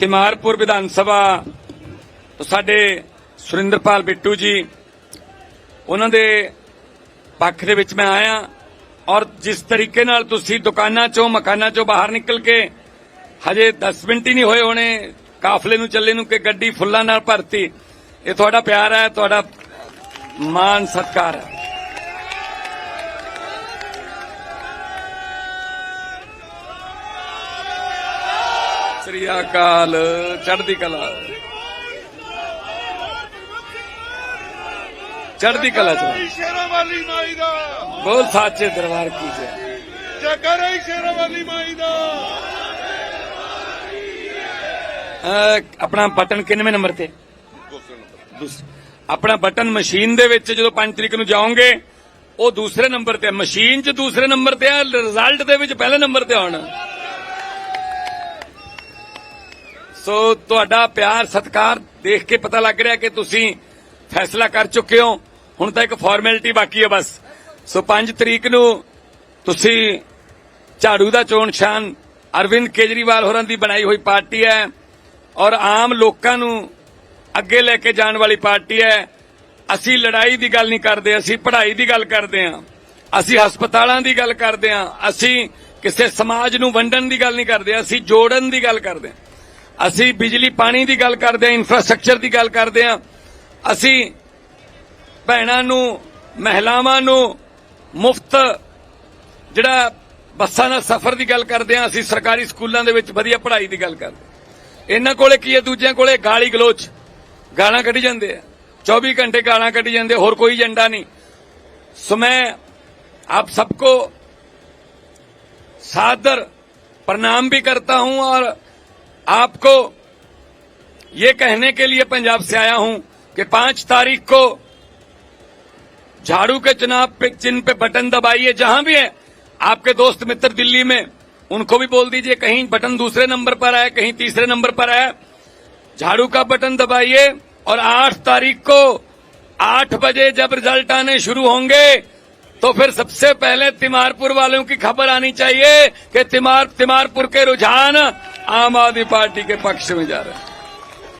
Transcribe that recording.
ਤਿਮਾਰਪੁਰ ਵਿਧਾਨ ਸਭਾ ਤੋਂ ਸਾਡੇ ਸੁਰਿੰਦਰਪਾਲ ਬਿੱਟੂ ਜੀ, ਉਹਨਾਂ ਦੇ ਪੱਖ ਦੇ ਵਿੱਚ ਮੈਂ ਆਇਆ ਔਰ ਜਿਸ ਤਰੀਕੇ ਨਾਲ ਤੁਸੀਂ ਦੁਕਾਨਾਂ ਚੋਂ, ਮਕਾਨਾਂ ਚੋਂ ਬਾਹਰ ਨਿਕਲ ਕੇ ਹਜੇ 10 ਮਿੰਟ ਹੀ ਨਹੀਂ ਹੋਏ ਹੋਣੇ, ਕਾਫਲੇ ਨੂੰ, ਚੱਲੇ ਨੂੰ ਕਿ ਗੱਡੀ ਫੁੱਲਾਂ ਨਾਲ ਭਰਤੀ, ਇਹ ਤੁਹਾਡਾ ਪਿਆਰ ਹੈ, ਤੁਹਾਡਾ ਮਾਨ ਸਤਕਾਰ ਹੈ। ਸ੍ਰੀ ਅਕਾਲ ਚੜ੍ਹਦੀ ਕਲਾ। ਚੜ੍ਹਦੀ ਕਲਾ ਚ। ਸ਼ੇਰਾਂ ਵਾਲੀ ਮਾਈ ਦਾ। ਬੋਲ ਸਾਚੇ ਦਰਬਾਰ ਕੀ ਜੈ। ਜਕਰ ਹੈ ਸ਼ੇਰਾਂ ਵਾਲੀ ਮਾਈ ਦਾ। ਆਪਣਾ ਬਟਨ ਕਿੰਨਵੇਂ ਨੰਬਰ ਤੇ? ਆਪਣਾ ਬਟਨ ਮਸ਼ੀਨ ਦੇ ਵਿੱਚ ਜਦੋਂ 5 ਤਰੀਕ ਨੂੰ ਜਾਓਗੇ ਉਹ ਦੂਸਰੇ ਨੰਬਰ ਤੇ। ਮਸ਼ੀਨ 'ਚ ਦੂਸਰੇ ਨੰਬਰ ਤੇ ਆ ਰਿਜ਼ਲਟ ਦੇ ਵਿੱਚ ਪਹਿਲੇ ਨੰਬਰ ਤੇ ਆਉਣਾ। ਸੋ ਤੁਹਾਡਾ ਪਿਆਰ, ਸਤਿਕਾਰ ਦੇਖ ਕੇ ਪਤਾ ਲੱਗ ਰਿਹਾ ਕਿ ਤੁਸੀਂ ਫੈਸਲਾ ਕਰ ਚੁੱਕੇ ਹੋ। ਹੁਣ ਤਾਂ ਇੱਕ ਫਾਰਮੈਲਿਟੀ ਬਾਕੀ ਹੈ ਬਸ। ਸੋ 5 ਤਰੀਕ ਨੂੰ ਤੁਸੀਂ ਝਾੜੂ ਦਾ ਚੋਣ ਨਿਸ਼ਾਨ ਅਰਵਿੰਦ ਕੇਜਰੀਵਾਲ ਹੋਰਾਂ ਦੀ ਬਣਾਈ ਹੋਈ ਪਾਰਟੀ ਹੈ ਔਰ ਆਮ ਲੋਕਾਂ ਨੂੰ ਅੱਗੇ ਲੈ ਕੇ ਜਾਣ ਵਾਲੀ ਪਾਰਟੀ ਹੈ। ਅਸੀਂ ਲੜਾਈ ਦੀ ਗੱਲ ਨਹੀਂ ਕਰਦੇ, ਅਸੀਂ ਪੜ੍ਹਾਈ ਦੀ ਗੱਲ ਕਰਦੇ ਹਾਂ। ਅਸੀਂ ਹਸਪਤਾਲਾਂ ਦੀ ਗੱਲ ਕਰਦੇ ਹਾਂ। ਅਸੀਂ ਕਿਸੇ ਸਮਾਜ ਨੂੰ ਵੰਡਣ ਦੀ ਗੱਲ ਨਹੀਂ ਕਰਦੇ, ਅਸੀਂ ਜੋੜਨ ਦੀ ਗੱਲ ਕਰਦੇ ਹਾਂ। ਅਸੀਂ ਬਿਜਲੀ ਪਾਣੀ ਦੀ ਗੱਲ ਕਰਦੇ ਹਾਂ ਇਨਫਰਾਸਟ੍ਰਕਚਰ ਦੀ ਗੱਲ ਕਰਦੇ ਹਾਂ ਅਸੀਂ ਭੈਣਾਂ ਨੂੰ ਮਹਿਲਾਵਾਂ ਨੂੰ ਮੁਫਤ ਜਿਹੜਾ ਬੱਸਾਂ ਦਾ ਸਫ਼ਰ ਦੀ ਗੱਲ ਕਰਦੇ ਹਾਂ ਅਸੀਂ ਸਰਕਾਰੀ ਸਕੂਲਾਂ ਦੇ ਵਿੱਚ ਵਧੀਆ ਪੜ੍ਹਾਈ ਦੀ ਗੱਲ ਕਰਦੇ ਹਾਂ। ਇਹਨਾਂ ਕੋਲੇ ਕੀ ਹੈ ਦੂਜਿਆਂ ਕੋਲੇ ਗਾਲੀ ਗਲੋਚ ਗਾਲਾਂ ਕੱਢੀ ਜਾਂਦੇ ਆ 24 ਘੰਟੇ ਗਾਲਾਂ ਕੱਢੀ ਜਾਂਦੇ ਹੋਰ ਕੋਈ ਏਜੰਡਾ नहीं सो मैं आप सबको सादर प्रणाम भी करता हूं और आपको ये कहने के लिए पंजाब से आया हूँ कि पाँच तारीख को झाड़ू के चुनाव पे, चिन्ह पे बटन दबाइए, जहाँ भी है। आपके दोस्त मित्र दिल्ली में, उनको भी बोल दीजिए, कहीं बटन दूसरे नंबर पर है कहीं तीसरे नंबर पर है झाड़ू का बटन दबाइए, और आठ तारीख को आठ बजे जब रिज़ल्ट आने शुरू होंगे तो फिर सबसे पहले तिमारपुर वालों की खबर आनी चाहिए कि तिमार तिमारपुर के रुझान आम आदमी पार्टी के पक्ष में जा रहे हैं